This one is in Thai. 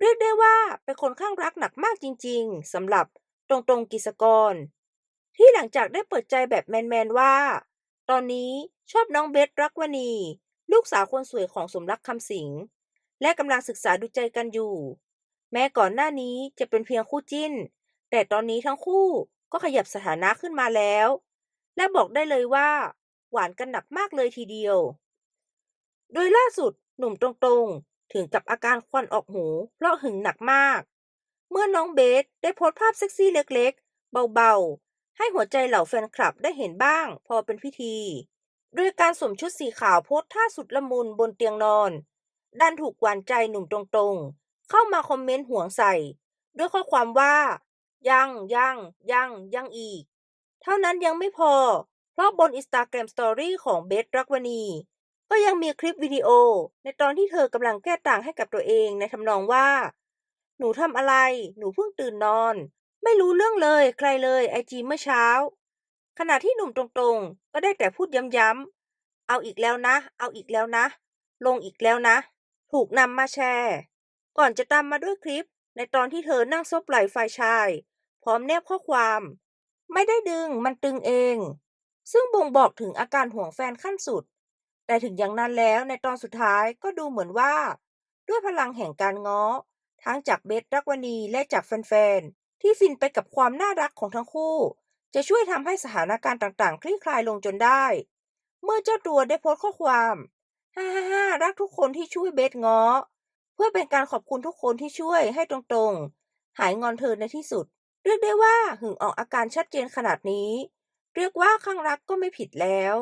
เรียกได้ว่าเป็นคนข้างรักหนักมากจริงๆสำหรับตรงตรงกิจกร ที่หลังจากได้เปิดใจแบบแมนๆว่า ตอนนี้ชอบน้องเบสรักวณี ลูกสาวคนสวยของสมรักคำสิง และกำลังศึกษาดูใจกันอยู่ แม้ก่อนหน้านี้จะเป็นเพียงคู่จิ้น แต่ตอนนี้ทั้งคู่ก็ขยับสถานะขึ้นมาแล้ว และบอกได้เลยว่า หวานกันหนักมากเลยทีเดียว โดยล่าสุดหนุ่มตรง ถึงกับอาการควันออกหูเพราะหึงหนักมาก เมื่อน้องเบสได้โพสภาพเซ็กซี่เล็กๆ เบาๆ ให้หัวใจเหล่าแฟนคลับได้เห็นบ้าง พอเป็นพิธี โดยการสวมชุดสีขาวโพสท่าสุดละมุนบนเตียงนอน ดันถูกหวานใจหนุ่มตรงๆ เข้ามาคอมเมนต์ห่วงใส่ ด้วยข้อความว่า ยังยังยังยังอีก เท่านั้นยังไม่พอ เพราะบน Instagram Story ของเบสรักวณี ก็ยังมีคลิปวิดีโอ ในตอนที่เธอกำลังแก้ต่างให้กับตัวเองในทำนองว่า หนูทำอะไร หนูเพิ่งตื่นนอน ไม่รู้เรื่องเลยใครเลยไอจีเมื่อเช้า ขณะที่หนุ่มตรงๆ ก็ได้แต่พูดย้ำๆ เอาอีกแล้วนะ เอาอีกแล้วนะ ลงอีกแล้วนะ ถูกนำมาแชร์ ก่อนจะตามมาด้วยคลิป ในตอนที่เธอนั่งซบไหล่ฝ่ายชาย พร้อมแนบข้อความ ไม่ได้ดึงมันตึงเอง ซึ่งบ่งบอกถึงอาการห่วงแฟนขั้นสุด แต่ถึงอย่างนั้นแล้วในตอนสุดท้ายก็ดูเหมือนว่า ด้วยพลังแห่งการง้อ ทั้งจากเบสรักวณีและจากแฟนๆ ที่ฟินไปกับความน่ารักของทั้งคู่ จะช่วยทำให้สถานการณ์ต่างๆ คลี่คลายลงจนได้ เมื่อเจ้าตัวได้โพสต์ข้อความฮ่าฮ่าฮ่ารักทุกคนที่ช่วยเบสง้อ เพื่อเป็นการขอบคุณทุกคนที่ช่วยให้ตรงๆ หายงอนเธอในที่สุด เรียกได้ว่าหึงออกอาการชัดเจนขนาดนี้ เรียกว่าข้างรักก็ไม่ผิดแล้ว